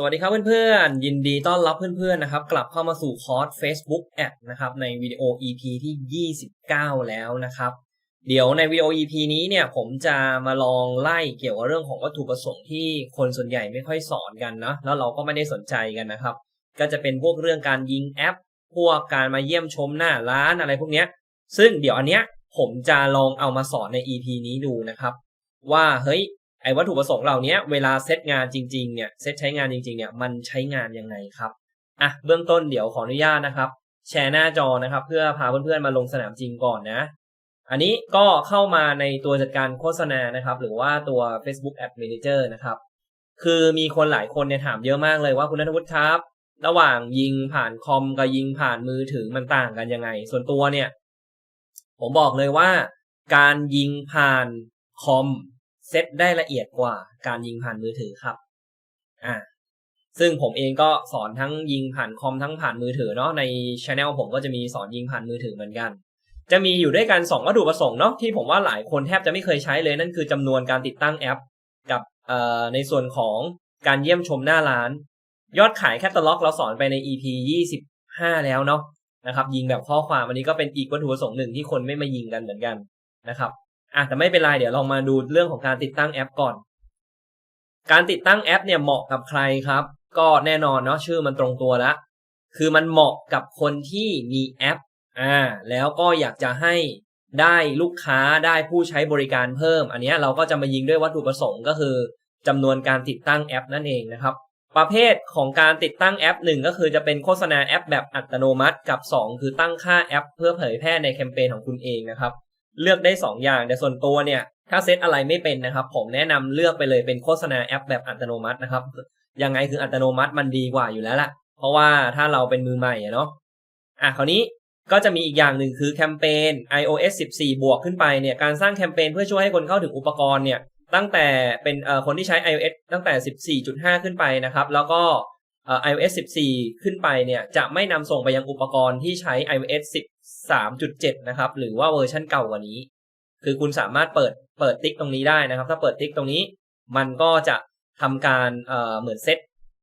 สวัสดีครับเพื่อนๆ ยินดีต้อนรับเพื่อนๆนะครับ กลับเข้ามาสู่คอร์ส Facebook Ad นะครับในวิดีโอ EP ที่ 29 แล้วนะครับ เดี๋ยวในวิดีโอ EP นี้เนี่ยผมจะมาลองไล่เกี่ยวกับเรื่องของวัตถุประสงค์ที่คนส่วนใหญ่ไม่ค่อยสอนกันนะแล้วเราก็ไม่ได้สนใจกันนะครับ ก็จะเป็นพวกเรื่องการยิงแอป พวกการมาเยี่ยมชมหน้าร้านอะไรพวกเนี้ย ซึ่งเดี๋ยวอันเนี้ยผมจะลองเอามาสอนใน EP นี้ดูนะครับ ว่าเฮ้ย ไอ้วัตถุประสงค์เหล่านี้เวลาเซตงานจริงๆเนี่ยเซตใช้งานจริงๆเนี่ยมันใช้งานยังไงครับอะเบื้องต้นเดี๋ยวขออนุญาตนะครับ แชร์หน้าจอนะครับ เพื่อพาเพื่อนๆมาลงสนามจริงก่อนนะ อันนี้ก็เข้ามาในตัวจัดการโฆษณานะครับ หรือว่าตัว Facebook Ad Manager นะครับ คือมีคนหลายคนเนี่ยถามเยอะมากเลยว่าคุณนัทวุฒิครับ ระหว่างยิงผ่านคอมกับยิงผ่านมือถือมันต่างกันยังไง ส่วนตัวเนี่ย ผมบอกเลยว่า การยิงผ่านคอม เซตได้ละเอียดกว่าการยิงผ่านมือถือครับ อ่า ซึ่งผมเองก็สอนทั้งยิงผ่านคอมทั้งผ่านมือถือเนาะในช anel ผมก็จะมีสอนยิงผ่านมือถือเหมือนกัน จะมีอยู่ด้วยกัน2วัตถุประสงค์เนาะที่ผมว่าหลายคนแทบจะไม่เคยใช้เลยนั่นคือจำนวนการติดตั้งแอป กับเอ่อในส่วนของการเยี่ยมชมหน้าร้าน ยอดขายแคตตาล็อกเราสอนไปใน EP 25 แล้วเนาะนะครับยิงแบบข้อความอันนี้ก็เป็นอีกวัตถุประสงค์หนึ่งที่คนไม่มายิงกันเหมือนกันนะครับ อะแต่ไม่เป็นไรเดี๋ยวลองมาดูเรื่องของการติดตั้งแอปก่อน การติดตั้งแอปเนี่ยเหมาะกับใครครับ ก็แน่นอนเนาะชื่อมันตรงตัวล้วคือมันเหมาะกับคนที่มีแอปอ่าแล้วก็อยากจะให้ได้ลูกค้าได้ผู้ใช้บริการเพิ่ม อันนี้เราก็จะมายิงด้วยวัตถุประสงค์ก็คือจำนวนการติดตั้งแอปนั่นเองนะครับ ประเภทของการติดตั้งแอปหนึ่งก็คือจะเป็นโฆษณาแอปแบบอัตโนมัติกับ 2 คือตั้งค่าแอป เพื่อเผยแพร่ในแคมเปญของคุณเองนะครับ เลือกได้ 2 อย่างแต่ส่วนตัวเนี่ย ถ้าเซตอะไรไม่เป็นนะครับ ผมแนะนำเลือกไปเลยเป็นโฆษณาแอปแบบอัตโนมัตินะครับ ยังไงคืออัตโนมัติมันดีกว่าอยู่แล้วล่ะ เพราะว่าถ้าเราเป็นมือใหม่เนาะอะคราวนี้ก็จะมีอีกอย่างหนึ่งคือแคมเปญ iOS 14 บวกขึ้นไปเนี่ยการสร้างแคมเปญเพื่อช่วยให้คนเข้าถึงอุปกรณ์เนี่ยตั้งแต่เป็นเอ่อคนที่ใช้ iOS ตั้งแต่ 14.5 ขึ้นไปนะครับ แล้วก็เอ่อ iOS 14 ขึ้นไปเนี่ยจะไม่นำส่งไปยังอุปกรณ์ที่ใช้ iOS 3.7 นะครับ หรือว่าเวอร์ชันเก่ากว่านี้ คือคุณสามารถเปิดเปิดติ๊กตรงนี้ได้นะครับ ถ้าเปิดติ๊กตรงนี้ มันก็จะทำการเอ่อเหมือนเซต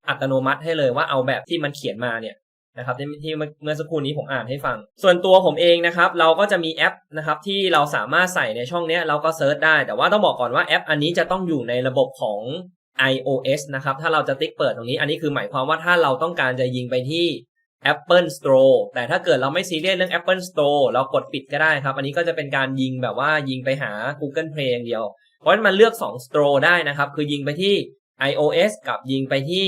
อัตโนมัติให้เลยว่าเอาแบบที่มันเขียนมาเนี่ยนะครับที่ที่เมื่อสักครู่นี้ผมอ่านให้ฟัง ส่วนตัวผมเองนะครับ เราก็จะมีแอปนะครับที่เราสามารถใส่ในช่องนี้เราก็เซิร์ชได้ แต่ว่าต้องบอกก่อนว่าแอป อันนี้จะต้องอยู่ในระบบของ iOS นะครับ ถ้าเราจะติ๊กเปิดตรงนี้ อันนี้คือหมายความว่าถ้าเราต้องการจะยิงไปที่ Apple Store แต่ถ้าเกิดเราไม่ซีเรียสเรื่อง Apple Store เรากดปิดก็ได้ครับ อันนี้ก็จะเป็นการยิงแบบว่ายิงไปหา Google Play อย่างเดียว เพราะฉะนั้นมันเลือก 2 Store ได้นะครับ คือยิงไปที่ iOS กับยิงไปที่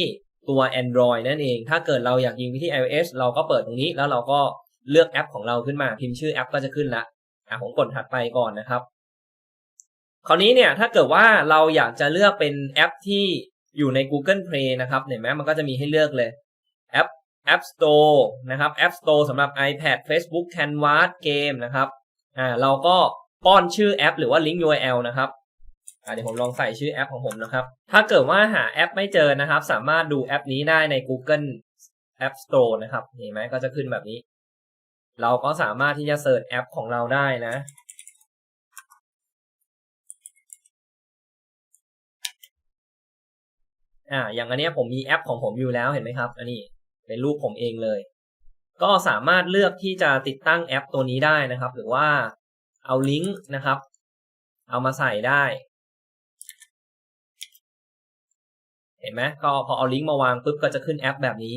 ตัว Android นั่นเอง ถ้าเกิดเราอยากยิงไปที่ iOS เราก็เปิดตรงนี้ แล้วเราก็เลือกแอปของเราขึ้นมา พิมพ์ชื่อแอปก็จะขึ้นละอะผมกดถัดไปก่อนนะครับ คราวนี้เนี่ยถ้าเกิดว่าเราอยากจะเลือกเป็นแอปที่อยู่ใน Google Play นะครับเห็นไหมมันก็จะมีให้เลือกเลยแอป App Store นะครับ App Store สำหรับ iPad Facebook Canvas เกมนะครับอ่าเราก็ป้อนชื่อแอป หรือว่าลิงก์ URL นะครับอ่าเดี๋ยวผมลองใส่ชื่อแอปของผมนะครับ ถ้าเกิดว่าหาแอปไม่เจอนะครับ สามารถดูแอปนี้ได้ใน Google App Store นะครับ เห็นไหมก็จะขึ้นแบบนี้ เราก็สามารถที่จะเสิร์ชแอปของเราได้นะ อ่า อย่างอันนี้ผมมีแอปของผมอยู่แล้วเห็นไหมครับ อันนี้ เป็นรูปผมเองเลย ก็สามารถเลือกที่จะติดตั้งแอปตัวนี้ได้นะครับ หรือว่าเอาลิงก์นะครับ เอามาใส่ได้ เห็นไหมก็พอเอาลิงก์มาวางปุ๊บก็จะขึ้นแอปแบบนี้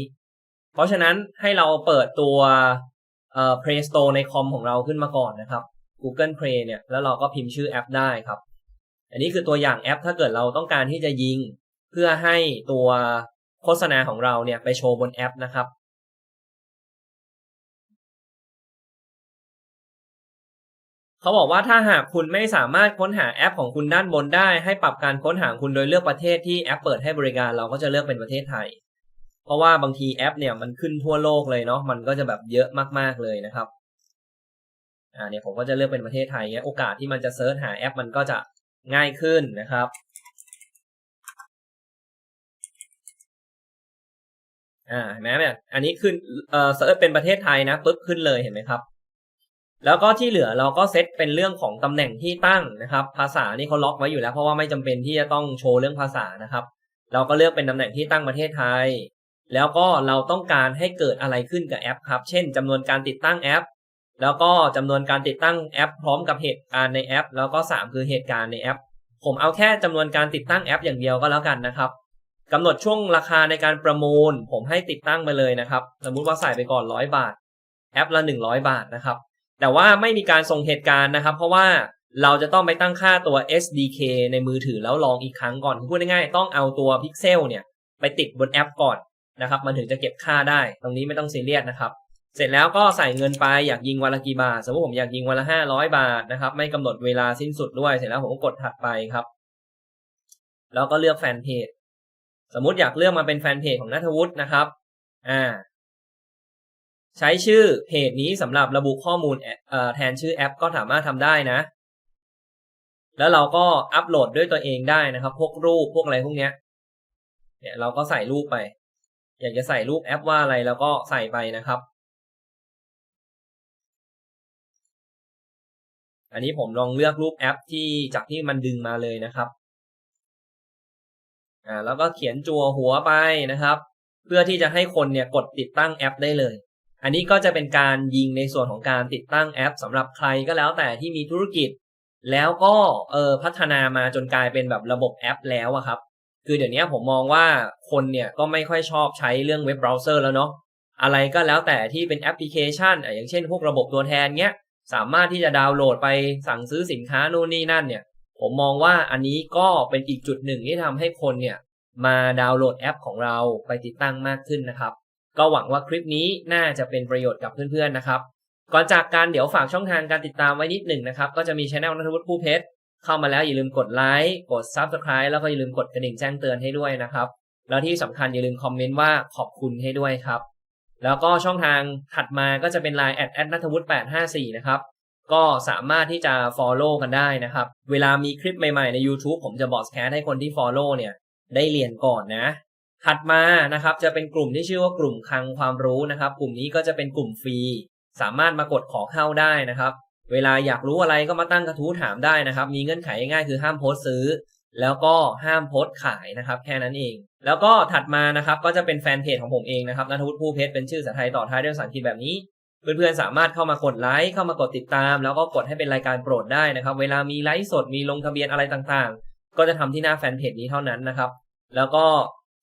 เพราะฉะนั้นให้เราเปิดตัวเอ่อ Play Store ในคอมของเราขึ้นมาก่อนนะครับ Google Play เนี่ยแล้วเราก็พิมพ์ชื่อแอปได้ครับ อันนี้คือตัวอย่างแอปถ้าเกิดเราต้องการที่จะยิง เพื่อให้ตัว โฆษณาของเราเนี่ยไปโชว์บนแอปนะครับ เขาบอกว่าถ้าหากคุณไม่สามารถค้นหาแอปของคุณด้านบนได้ ให้ปรับการค้นหาคุณโดยเลือกประเทศที่แอปเปิดให้บริการเราก็จะเลือกเป็นประเทศไทย เพราะว่าบางทีแอปเนี่ยมันขึ้นทั่วโลกเลยเนาะมันก็จะแบบเยอะมากๆเลยนะครับอ่าเนี่ยผมก็จะเลือกเป็นประเทศไทยเงี้ยโอกาสที่มันจะเซิร์ชหาแอปมันก็จะง่ายขึ้นนะครับ อ่าเห็นไหมเนี่ยอันนี้ขึ้นเอ่อเซิร์ชเป็นประเทศไทยนะปุ๊บขึ้นเลยเห็นไหมครับ แล้วก็ที่เหลือเราก็เซตเป็นเรื่องของตำแหน่งที่ตั้งนะครับ ภาษานี่เขาล็อกไว้อยู่แล้วเพราะว่าไม่จำเป็นที่จะต้องโชว์เรื่องภาษานะครับ เราก็เลือกเป็นตำแหน่งที่ตั้งประเทศไทย แล้วก็เราต้องการให้เกิดอะไรขึ้นกับแอปครับ เช่นจำนวนการติดตั้งแอป แล้วก็จำนวนการติดตั้งแอป พร้อมกับเหตุการณ์ในแอป แล้วก็ 3 คือเหตุการณ์ในแอป ผมเอาแค่จำนวนการติดตั้งแอป อย่างเดียวก็แล้วกันนะครับ กำหนดช่วงราคาในการประมูล ผมให้ติดตั้งมาเลยนะครับ สมมุติว่าใส่ไปก่อน 100 บาท แอปละ 100 บาทนะครับ แต่ว่าไม่มีการส่งเหตุการณ์นะครับ เพราะว่าเราจะต้องไปตั้งค่าตัว SDK ในมือถือแล้วลองอีกครั้งก่อนพูดง่ายๆต้องเอาตัว Pixel เนี่ยไปติดบนแอปก่อนนะครับ มันถึงจะเก็บค่าได้ ตรงนี้ไม่ต้องซีเรียสนะครับ เสร็จแล้วก็ใส่เงินไปอยากยิงวันละกี่บาท สมมติผมอยากยิงวันละห้าร้อยบาทนะครับ ไม่กำหนดเวลาสิ้นสุดด้วย เสร็จแล้วผมก็กดถัดไปครับ แล้วก็เลือกแฟนเพจ สมมติอยากเลือกมาเป็นแฟนเพจของนัทวุฒินะครับ อ่า ใช้ชื่อเพจนี้สำหรับระบุข้อมูลแทนชื่อแอปก็สามารถทำได้นะ แล้วเราก็อัปโหลดด้วยตัวเองได้นะครับ พวกรูปพวกอะไรพวกเนี้ย เนี่ยเราก็ใส่รูปไป อยากจะใส่รูปแอปว่าอะไรเราก็ใส่ไปนะครับ อันนี้ผมลองเลือกรูปแอปที่จากที่มันดึงมาเลยนะครับ อ่าแล้วก็เขียนจัวหัวไปนะครับ เพื่อที่จะให้คนเนี่ยกดติดตั้งแอปได้เลย อันนี้ก็จะเป็นการยิงในส่วนของการติดตั้งแอปสำหรับใครก็แล้วแต่ที่มีธุรกิจ แล้วก็เออพัฒนามาจนกลายเป็นแบบระบบแอปแล้วอะครับ คือเดี๋ยวนี้ผมมองว่าคนเนี่ยก็ไม่ค่อยชอบใช้เรื่องเว็บเบราว์เซอร์แล้วเนาะอะไรก็แล้วแต่ที่เป็นแอปพลิเคชันอย่างเช่น พวกระบบตัวแทนเนี้ยสามารถที่จะดาวน์โหลดไปสั่งซื้อสินค้านู่นนี่นั่นเนี่ย ผมมองว่าอันนี้ก็เป็นอีกจุดหนึ่งที่ทำให้คนเนี่ยมาดาวน์โหลดแอปของเราไปติดตั้งมากขึ้นนะครับ ก็หวังว่าคลิปนี้น่าจะเป็นประโยชน์กับเพื่อนๆนะครับ ก่อนจากการเดี๋ยวฝากช่องทางการติดตามไว้นิดหนึ่งนะครับ ก็จะมีช anel นัทวุฒิผู้เพชรเข้ามาแล้วอย่าลืมกดไลค์กด Subscribe แล้วก็อย่าลืมกดกระดิ่งแจ้งเตือนให้ด้วยนะครับ แล้วที่สำคัญอย่าลืมคอมเมนต์ว่าขอบคุณให้ด้วยครับ แล้วก็ช่องทางถัดมาก็จะเป็น Line แอดแอดนัทวุฒิ854นะครับ ก็สามารถที่จะ Follow กันได้นะครับ เวลามีคลิปใหม่ๆ ใน YouTube ผมจะบอกแคสให้คนที่ Follow เนี่ยได้เรียนก่อนนะ ถัดมานะครับจะเป็นกลุ่มที่ชื่อว่ากลุ่มคลังความรู้นะครับ กลุ่มนี้ก็จะเป็นกลุ่มฟรี สามารถมากดขอเข้าได้นะครับ เวลาอยากรู้อะไรก็มาตั้งกระทู้ถามได้นะครับ มีเงื่อนไขง่ายๆคือห้ามโพสซื้อ แล้วก็ห้ามโพสขายนะครับ แค่นั้นเอง แล้วก็ถัดมานะครับก็จะเป็นแฟนเพจของผมเองนะครับนัทวุฒิผู้เพชรเป็นชื่อภาษาไทยต่อท้ายด้วยภาษาอังกฤษแบบนี้ เพื่อนๆสามารถเข้ามากดไลค์เข้ามากดติดตาม แล้วก็กดให้เป็นรายการโปรดได้นะครับ เวลามีไลฟ์สดมีลงทะเบียนอะไรต่างๆ ก็จะทำที่หน้าแฟนเพจนี้เท่านั้นนะครับ แล้วก็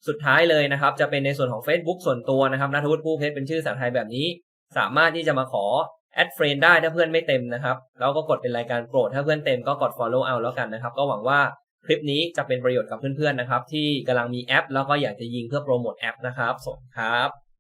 สุดท้ายเลยนะครับ จะเป็นในส่วนของ Facebook ส่วนตัวนะครับนัทวุฒิผู้เพชรเป็นชื่อภาษาไทยแบบนี้ สามารถที่จะมาขอแอดเฟรนได้ถ้าเพื่อนไม่เต็มนะครับแล้วก็กดเป็นรายการโปรด ถ้าเพื่อนเต็มก็กด follow เอาแล้วกันนะครับ ก็หวังว่าคลิปนี้จะเป็นประโยชน์กับเพื่อนๆนะครับ ที่กำลังมีแอป แล้วก็อยากจะยิงเพื่อโปรโมทแอปนะครับสวัสดีครับ